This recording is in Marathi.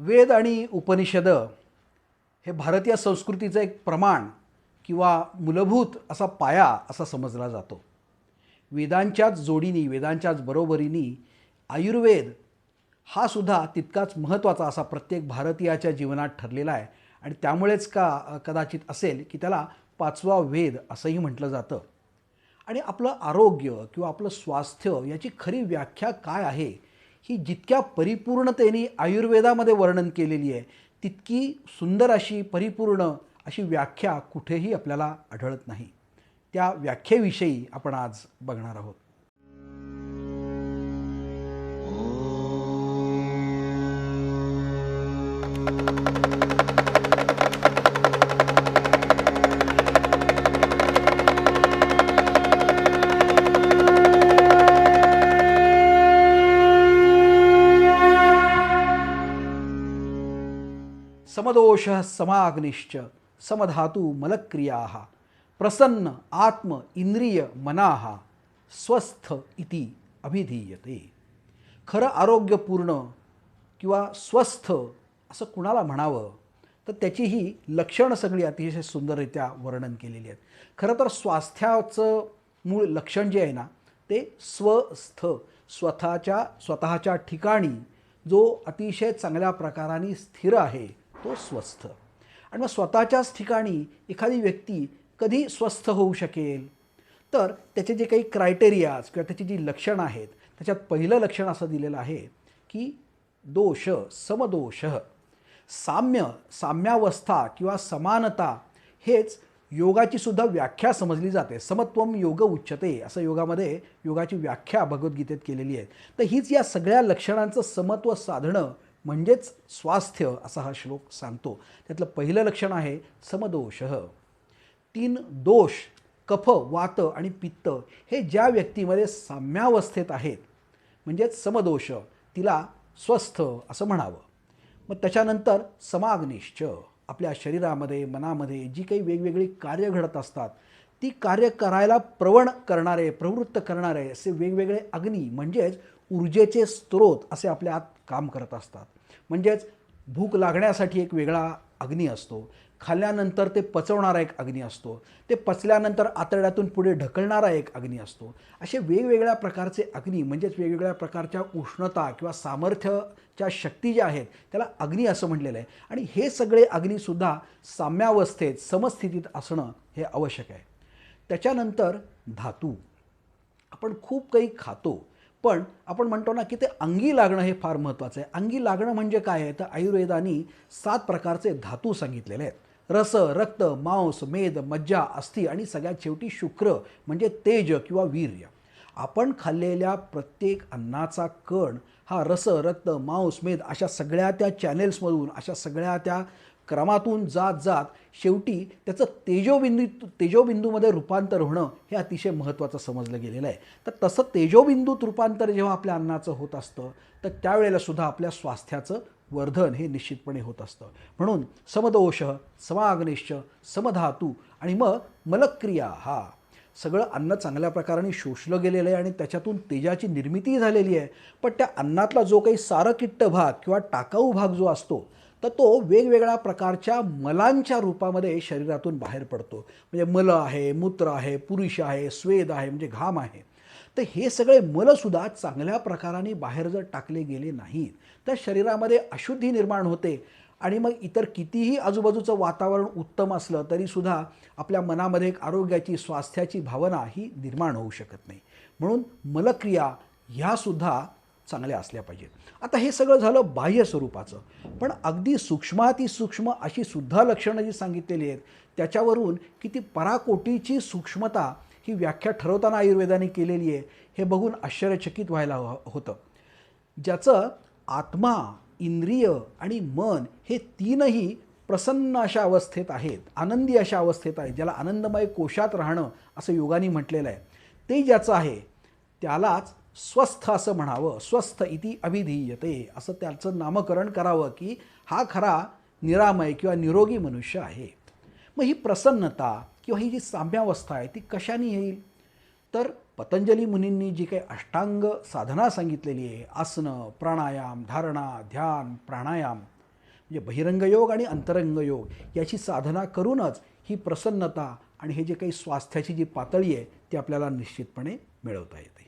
वेद आणि उपनिषदं हे भारतीय संस्कृतीचं एक प्रमाण किंवा मूलभूत असा पाया असा समजला जातो. वेदांच्याच जोडीनी वेदांच्याच बरोबरीनी आयुर्वेद हा सुद्धा तितकाच महत्त्वाचा असा प्रत्येक भारतीयाच्या जीवनात ठरलेला आहे. आणि त्यामुळेच का कदाचित असेल की त्याला पाचवा वेद असंही म्हटलं जातं. आणि आपलं आरोग्य किंवा आपलं स्वास्थ्य याची खरी व्याख्या काय आहे? ही जितक्या परिपूर्णतेने आयुर्वेदामध्ये वर्णन केलेली आहे तितकी सुंदर अशी परिपूर्ण अशी व्याख्या कुठेही आपल्याला आढळत नाही. त्या व्याख्येविषयी आपण आज बघणार आहोत. समदोष समाग्निश्च समधातू मलक्रिया प्रसन्न आत्म इंद्रिय मनाः स्वस्थ इति अभिधीयते। खरं आरोग्यपूर्ण किंवा स्वस्थ असं कुणाला म्हणावं? तर त्याची ही लक्षणं सगळी अतिशय सुंदररित्या वर्णन केलेली आहेत. खरं तर स्वास्थ्याचं मूळ लक्षण जे आहे ना ते स्वस्थ स्वतःच्या स्वतःच्या ठिकाणी जो अतिशय चांगल्या प्रकाराने स्थिर आहे तो स्वस्थ. आणि मग स्वतःच्याच ठिकाणी एखादी व्यक्ती कधी स्वस्थ होऊ शकेल? तर त्याचे जे काही क्रायटेरियाज किंवा त्याची जी लक्षणं आहेत त्याच्यात पहिलं लक्षण असं दिलेलं आहे की दोष समदोष. साम्य साम्यावस्था किंवा समानता हेच योगाची सुद्धा व्याख्या समजली जाते. समत्वम योग उच्चते असं योगामध्ये योगाची व्याख्या भगवद्गीतेत केलेली आहे तर हीच या सगळ्या लक्षणांचं समत्व साधणं म्हणजेच स्वास्थ्य असा हा श्लोक सांगतो. त्यातलं पहिलं लक्षण आहे समदोष. तीन दोष कफ वात आणि पित्त हे ज्या व्यक्तीमध्ये साम्यावस्थेत आहेत म्हणजेच समदोष तिला स्वस्थ असं म्हणावं. मग त्याच्यानंतर समाग्निश्च. आपल्या शरीरामध्ये मनामध्ये जी काही वेगवेगळी कार्य घडत असतात ती कार्य करायला प्रवण करणारे प्रवृत्त करणारे असे वेगवेगळे अग्नी म्हणजेच ऊर्जेचे स्रोत असे आपल्या आत काम करत असतात. म्हणजेच भूक लागण्यासाठी एक वेगळा अग्नी असतो. खाल्ल्यानंतर ते पचवणारा एक अग्नी असतो. ते पचल्यानंतर आतड्यातून पुढे ढकलणारा एक अग्नी असतो. असे वेगवेगळ्या प्रकारचे अग्नी म्हणजेच वेगवेगळ्या प्रकारच्या उष्णता किंवा सामर्थ्यच्या शक्ती ज्या आहेत त्याला अग्नी असं म्हटलेलं आहे. आणि हे सगळे अग्नीसुद्धा साम्यावस्थेत समस्थितीत असणं हे आवश्यक आहे. त्याच्यानंतर धातू. आपण खूप काही खातो पण आपण म्हणतो ना की ते अंगी लागणं हे फार महत्त्वाचं आहे. अंगी लागणं म्हणजे काय आहे? तर आयुर्वेदाने सात प्रकारचे धातू सांगितलेले आहेत. रस रक्त मांस मेद मज्जा अस्थि आणि सगळ्यात शेवटी शुक्र म्हणजे तेज किंवा वीर्य. आपण खाल्लेल्या प्रत्येक अन्नाचा कण हा रस रक्त मांस मेद अशा सगळ्या त्या चॅनेल्समधून अशा सगळ्या त्या क्रमातून जात जात शेवटी त्याचं तेजोबिंदू तेजोबिंदूमध्ये रूपांतर होणं हे अतिशय महत्त्वाचं समजलं गेलेलं आहे. तर तसं तेजोबिंदूत रूपांतर जेव्हा आपल्या अन्नाचं होत असतं तर त्यावेळेला सुद्धा आपल्या स्वास्थ्याचं वर्धन हे निश्चितपणे होत असतं. म्हणून समदोष समाग्निश्च समधातू आणि मग मलक्रिया हा सगळं अन्न चांगल्या प्रकाराने शोषलं गेलेलं आहे आणि त्याच्यातून तेजाची निर्मिती झालेली आहे. पण त्या अन्नातला जो काही सारकिट्ट भाग किंवा टाकाऊ भाग जो असतो तर तो वेगवेगळ्या प्रकारच्या मलांच्या रूपामध्ये शरीरातून बाहेर पडतो. म्हणजे मल आहे मूत्र आहे पुरुष आहे स्वेद आहे म्हणजे घाम आहे. तर हे सगळे मलसुद्धा चांगल्या प्रकाराने बाहेर जर टाकले गेले नाहीत तर शरीरामध्ये अशुद्धी निर्माण होते आणि मग इतर कितीही आजूबाजूचं वातावरण उत्तम असलं तरीसुद्धा आपल्या मनामध्ये एक आरोग्याची स्वास्थ्याची भावना ही निर्माण होऊ शकत नाही. म्हणून मलक्रिया ह्यासुद्धा चांगल्या असल्या पाहिजेत. आता हे सगळं झालं बाह्य स्वरूपाचं. पण अगदी सूक्ष्मातिसूक्ष्म अशी सुद्धा लक्षणं जी सांगितलेली आहेत त्याच्यावरून किती पराकोटीची सूक्ष्मता ही व्याख्या ठरवताना आयुर्वेदाने केलेली आहे हे बघून आश्चर्यचकित व्हायला हो, होतं. ज्याचं आत्मा इंद्रिय आणि मन हे तीनही प्रसन्न अशा अवस्थेत आहेत आनंदी अशा अवस्थेत आहेत ज्याला आनंदमय कोशात राहणं असं योगाने म्हटलेलं आहे. ते ज्याचं आहे त्यालाच स्वस्थ असं म्हणावं स्वस्थ इति अभिधीयते असं त्याचं नामकरण करावं की हा खरा निरामय किंवा निरोगी मनुष्य आहे. मग ही प्रसन्नता किंवा ही जी साम्यावस्था आहे ती कशाने येईल? तर पतंजली मुनींनी जी काही अष्टांग साधना सांगितलेली आहे आसनं प्राणायाम धारणा ध्यान प्राणायाम म्हणजे बहिरंग योग आणि अंतरंग योग याची साधना करूनच ही प्रसन्नता आणि हे जे काही स्वास्थ्याची जी पातळी आहे ती आपल्याला निश्चितपणे मिळवता येते.